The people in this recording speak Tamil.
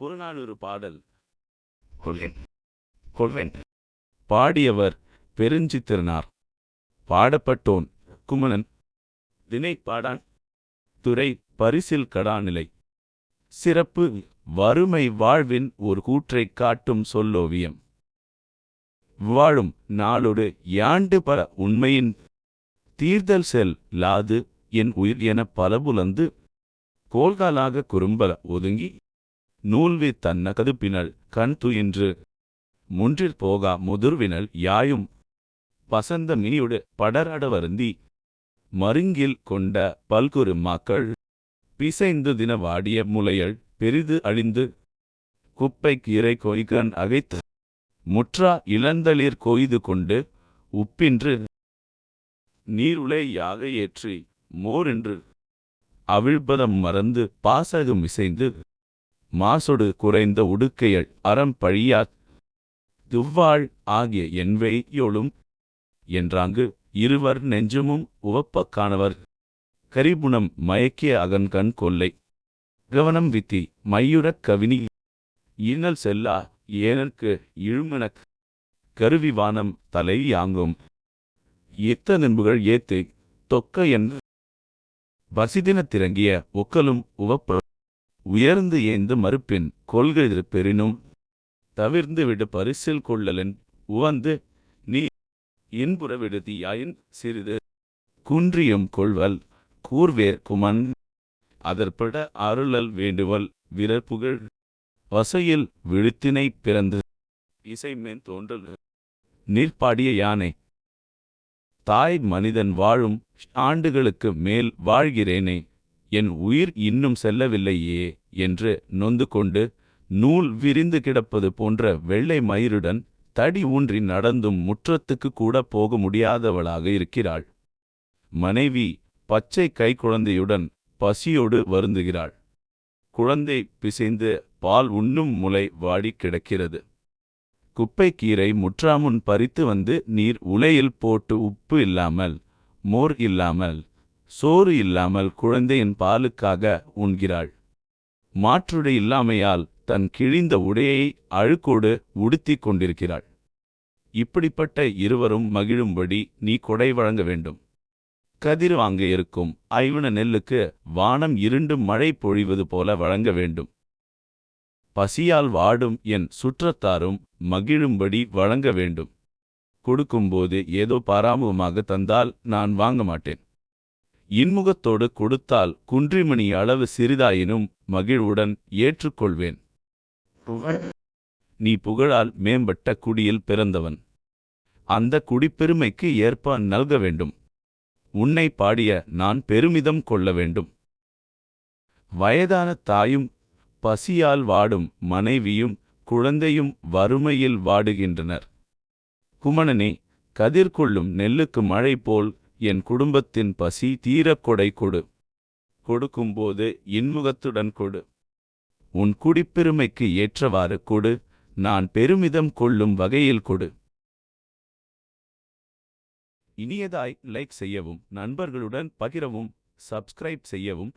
புறநானூறு பாடல். கொள்வேன். கொள்வேன். பாடியவர் பெருஞ்சித்திரனார். பாடப்பட்டோன் குமணன். தினை பாடான் துறை பரிசில் கடாநிலை. சிறப்பு வறுமை வாழ்வின் ஒரு கூற்றைக் காட்டும் சொல்லோவியம். வாழும் நாளொடு யாண்டு பல உண்மையின் தீர்தல் செல் லாது என் உயிர் எனப் பலபுலந்து கோல்காலாக குறும்பல ஒதுங்கி நூல்வி தன்ன கதுப்பினள் கண் துயின்று முன்றிற் போகா முதிர்வினல் யாயும். பசந்த மினியொடு படரட வருந்தி. மருங்கில் கொண்ட பல்குரு மாக்கள். பிசைந்து தின வாடிய முலையள் பெரிது அழிந்து. குப்பைக் கீரை கொய்கன் அகைத்து. முற்றா இளந்தளிர் கொய்து கொண்டு உப்பின்று. நீருளை யாக ஏற்றி மோரின்று அவிழ்பதம் மறந்து பாசகம் இசைந்து மாசொடு குறைந்த உடுக்கையள் அறம் பழியாத் துவ்வாள் ஆகிய என்வையோளும் என்றாங்கு இருவர் நெஞ்சமும் உவப்பக் காணவர். கரிபுணம் மயக்கிய அகன்கண் கொல்லை. கவனம் வித்தி மையுறக் கவினி. இன்னல் செல்லா ஏனற்கு இழுமனக் கருவி வானம் தலை யாங்கும். எத்த நின்புகள் ஏத்து தொக்க என்று பசிதினத்திறங்கிய ஒக்கலும் உவப்ப உயர்ந்து ஏந்து மறுப்பின் கொள்கிற பெறினும் தவிர்ந்து விடு பரிசில் கொள்ளலன் உவந்து நீ இன்புற விடுதியாயின் சிறிது குன்றியும் கொள்வல் கூர்வேர் குமன் அதற்பட அருளல் வேண்டுவல் விரற்புகழ் வசையில் விழுத்தினை பிறந்து இசைமேன் தோன்றல் நீர்ப்பாடிய யானை தாய் மனிதன் வாழும் ஆண்டுகளுக்கு மேல் வாழ்கிறேனே. என் உயிர் இன்னும் செல்லவில்லையே என்று நொந்து கொண்டு நூல் விரிந்து கிடப்பது போன்ற வெள்ளை மயிருடன் தடி ஊன்றி நடந்தும் முற்றத்துக்கு கூட போக முடியாதவளாக இருக்கிறாள். மனைவி பச்சை கைக்குழந்தையுடன் பசியோடு வருந்துகிறாள். குழந்தை பிசைந்து பால் உண்ணும் முலை வாடி கிடக்கிறது. குப்பைக்கீரை முற்றாமுன் பறித்து வந்து நீர் உலையில் போட்டு உப்பு இல்லாமல் மோர் இல்லாமல் சோறு இல்லாமல் குழந்தையின் பாலுக்காக உண்கிறாள். மாற்றுடை இல்லாமையால் தன் கிழிந்த உடையை அழுக்கோடு உடுத்திக் கொண்டிருக்கிறாள். இப்படிப்பட்ட இருவரும் மகிழும்படி நீ கொடை வழங்க வேண்டும். கதிர் வாங்க இருக்கும் ஐவன நெல்லுக்கு வானம் இருண்டு மழை பொழிவது போல வழங்க வேண்டும். பசியால் வாடும் என் சுற்றத்தாரும் மகிழும்படி வழங்க வேண்டும். கொடுக்கும்போது ஏதோ பாராமுகமாக தந்தால் நான் வாங்க மாட்டேன். இன்முகத்தோடு கொடுத்தால் குன்றிமணி அளவு சிறிதாயினும் மகிழ்வுடன் ஏற்றுக்கொள்வேன். நீ புகழால் மேம்பட்ட குடியில் பிறந்தவன். அந்த குடிப்பெருமைக்கு ஏற்ப நல்க வேண்டும். உன்னை பாடிய நான் பெருமிதம் கொள்ள வேண்டும். வயதான தாயும் பசியால் வாடும் மனைவியும் குழந்தையும் வறுமையில் வாடுகின்றனர். குமணனே கதிர் கொள்ளும் நெல்லுக்கு மழை போல் என் குடும்பத்தின் பசி தீரக் கொடை கொடு. கொடுக்கும்போது இன்முகத்துடன் கொடு. உன் குடிப்பெருமைக்கு ஏற்றவாறு கொடு. நான் பெருமிதம் கொள்ளும் வகையில் கொடு. இனியதாய் லைக் செய்யவும் நண்பர்களுடன் பகிரவும் சப்ஸ்கிரைப் செய்யவும்